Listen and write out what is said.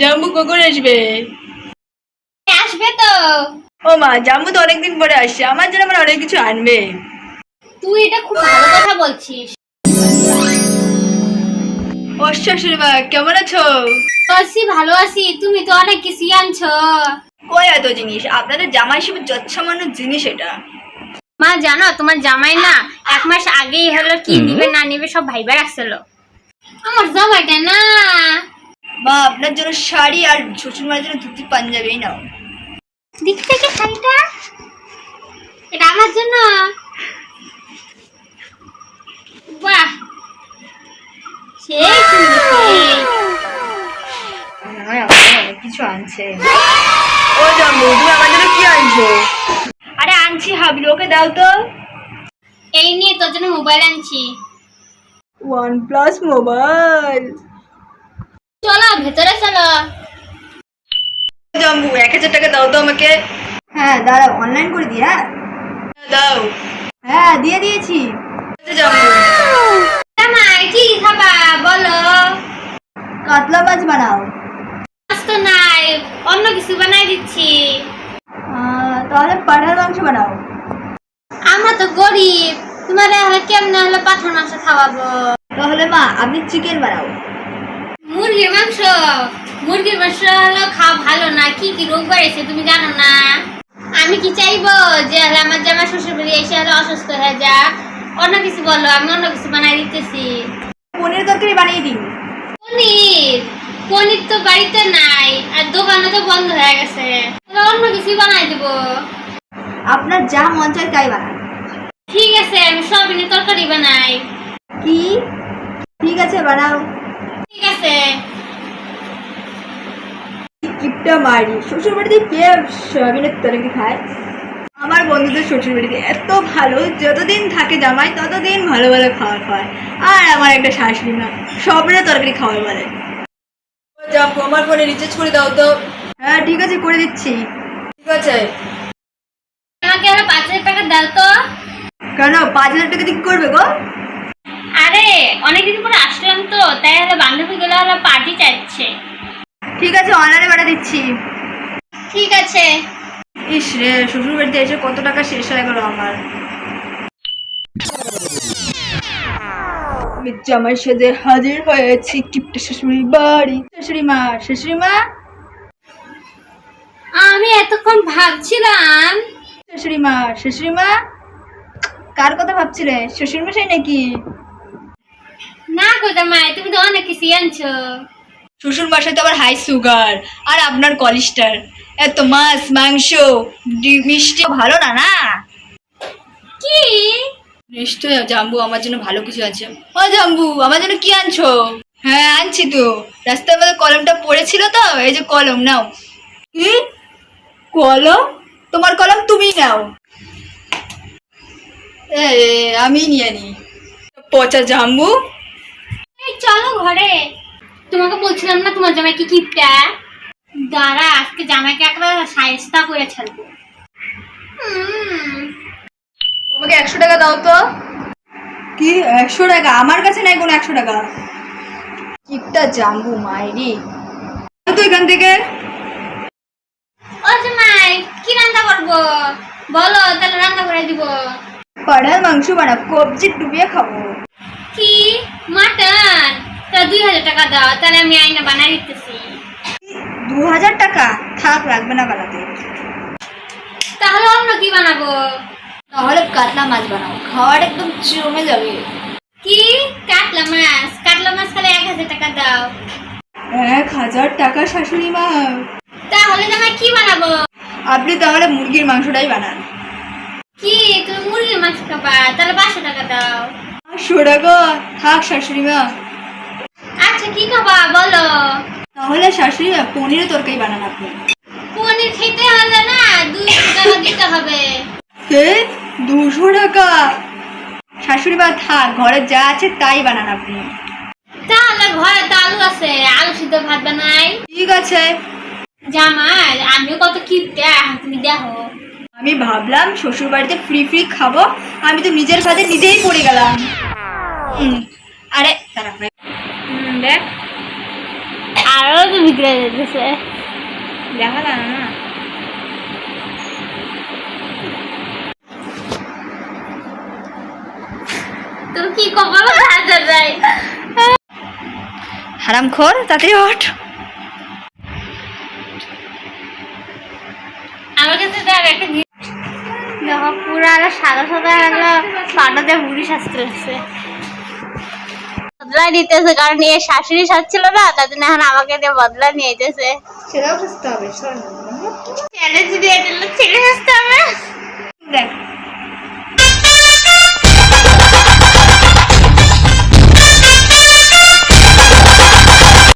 জাম্বু কখন আসবে? আসবে তো। ও মা জাম্বু তো অনেকদিন পরে আসছে আমার জন্য আমার অনেক কিছু আনবে। তুই এটা খুব ভালো কথা বলছিস। কেমন আছো? আছি ভালো আছি। তুমি তো অনেক কিছু আনছো। কই এত জিনিস? আপনাদের জামা হিসেবে যৎসামান্য জিনিস এটা। মা জানো তোমার জামাই না এক মাস আগেই হলো কি নিবে না নিবে সব ভাইবা রাখছিল আমার জামাইটা না। মা আপনার জন্য শাড়ি আর শ্বশুর মায়ের জন্য ধুতি পাঞ্জাবি নাও। দিক থেকে শাড়িটা? এটা আমার জন্য। বাহ! সেই কিছু আনছে। ও জাম্বু তুমি আমার জন্য কি আনছো? আরে আনছি হাবলি ওকে দাও তো। এই নিয়ে তোর জন্য মোবাইল আনছি। OnePlus mobile. চলো ভেতরে চলো। জাম্বু এক হাজার টাকা দাও তো আমাকে। হ্যাঁ দাঁড়াও অনলাইন করে দি হ্যাঁ? দাও। হ্যাঁ দিয়ে দিয়েছি। জাম্বু জামাই কি খাবা বলো। কাতলা মাছ বানাও। মাছ তো নাই অন্য কিছু বানাই দিচ্ছি। তাহলে পাঠার মাংস বানাও। আমরা তো গরিব তোমার হলে কেমনে হলে পাঠার মাংস খাওয়াবো? তাহলে মা আপনি চিকেন বানাও। মুরগির মাংস। মুরগির মাংস হলো খাওয়া ভালো না কি কি রোগ বাড়েছে তুমি জানো না? আমি কি চাইব যে হলে আমার জামা শ্বশুর বাড়ি এসে হলে অসুস্থ হয়ে যা অন্য কিছু বলো আমি অন্য কিছু বানাই দিতেছি। পনির তরকারি বানিয়ে দিন। পনির? পনির তো বাড়িতে নাই আর দোকানে তো বন্ধ হয়ে গেছে। অন্য কিছু বানাই দেবো। আপনার যা মন চায় তাই বানান। ঠিক আছে আমি সবিনের তরকারি বানাই। কি? ঠিক আছে বানাও। ঠিক কিপটা মারি। শ্বশুর বাড়িতে কে সয়াবিনের তরকারি খায়? আমার বন্ধুদের শ্বশুর বাড়িতে এত ভালো যতদিন থাকে জামাই ততদিন ভালো ভালো খাবার খাওয়ায় আর আমার একটা শাশুড়ি মা সবরে তরকারি খাওয়ার বলে। আমার ফোনে রিচার্জ করে দাও তো। হ্যাঁ ঠিক আছে করে দিচ্ছি। ঠিক আছে। আমাকে পাঁচ হাজার টাকা দাও তো। কেন? পাঁচ হাজার টাকা দিয়ে করবে গো? আরে অনেকদিন পরে আসলাম তো তাই হলো বান্ধবী গুলো হলো পার্টি চাইছে ঠিক আছে অনলাইনে পাঠিয়ে দিচ্ছি। ঠিক আছে। ইস রে শ্বশুর বাড়িতে এসে কত টাকা শেষ হয়ে গেল আমার। আমি জামাই সেজে হাজির হয়েছি বাড়ি। শাশুড়ি মা শাশুড়ি মা। আমি এতক্ষণ ভাবছিলাম। শাশুড়ি মা শাশুড়ি মা। কার কথা ভাবছিলে? শ্বশুর মশাই নাকি? না কোথা মায় তুমি তো অনেক কিছু আনছো শ্বশুর মশাই তো আবার হাই সুগার আর আপনার কলিস্টার এত মাছ মাংস মিষ্টি ভালো না না? কি? নিশ্চয় জাম্বু আমার জন্য ভালো কিছু আছে। ও জাম্বু আমার জন্য কি আনছো? হ্যাঁ আনছি তো। রাস্তার মধ্যে কলমটা পড়েছিল তো এই যে কলম নাও। কি? কলম? তোমার কলম তুমি নাও। আমি নিয়ে নি। পচা জাম্বু? এই চলো ঘরে। তোমাকে বলছিলাম না তোমার জামাই কি কিপটা দাঁড়া আজকে জামাইকে একটা সায়স্তা করে ছাড়বো। হুম। তোমাকে একশো টাকা দাও তো। কি? একশো টাকা? আমার কাছে নাই কোনো একশো টাকা। কিপটা জাম্বু মাইরি তো এখান থেকে। ও জামাই কি রান্না করব? বলো তাহলে রান্না করে দিব। পাড়ার মাংস বানা কবজি ডুবিয়ে খাব। কি? মাটন? তা দুই হাজার টাকা দাও তাহলে আমি আইনা বানাই দিতেছি। দু হাজার টাকা? থাক লাগবে না বানাতে। তাহলে অন্য কি বানাবো? তাহলে কাতলা মাছ বানাও খাওয়ার একদম জমে যাবে। কি? কাতলা মাছ? কাতলা মাছ খালে এক হাজার টাকা দাও। এক হাজার টাকা শাশুড়ি মা। তাহলে কি বানাবো? আপনি তাহলে মুরগির মাংসটাই বানান। কি? তুমি মুরগির মাছ খাবা তাহলে পাঁচশো টাকা দাও। পাঁচশো টাকা? থাক শাশুড়ি মা। তাহলে শাশুড়ি পনিরের তরকারি বানান আপনি। পনির খেতে হলে না দুইশো টাকা দিতে হবে। কে দুশো টাকা? শাশুড়ি মা থাক ঘরে যা আছে তাই বানান আপনি। তাহলে ঘরে তো আলু আছে আলু সিদ্ধ ভাত বানাই। ঠিক আছে। জামাই আমিও কত কিপটা তুমি দেখো। আমি ভাবলাম শ্বশুর বাড়িতে ফ্রি ফ্রি খাব আমি তো নিজের কাজে নিজেই পড়ে গেলাম। আরে দেখ। আরও তো বিক্রি হয়ে যেতেছে দেখা যায় না তোর কি কপাল হাজার যায় হারাম খোর তাড়াতাড়ি ওঠ। আমার কাছে দেখ একটা জিনিস দেখো পুরো সাদা সাদা আলো পাটাতে বুড়ি শাস্ত্র আছে বদলা নিতেছে কারণ এর শাশুড়ি সাজছিল না তার জন্য এখন আমাকে দিয়ে বদলা নিয়ে যেতেছে। সুস্থ হবে শোন। চ্যালেঞ্জ দিয়ে দিল ছেলে হবে? দেখ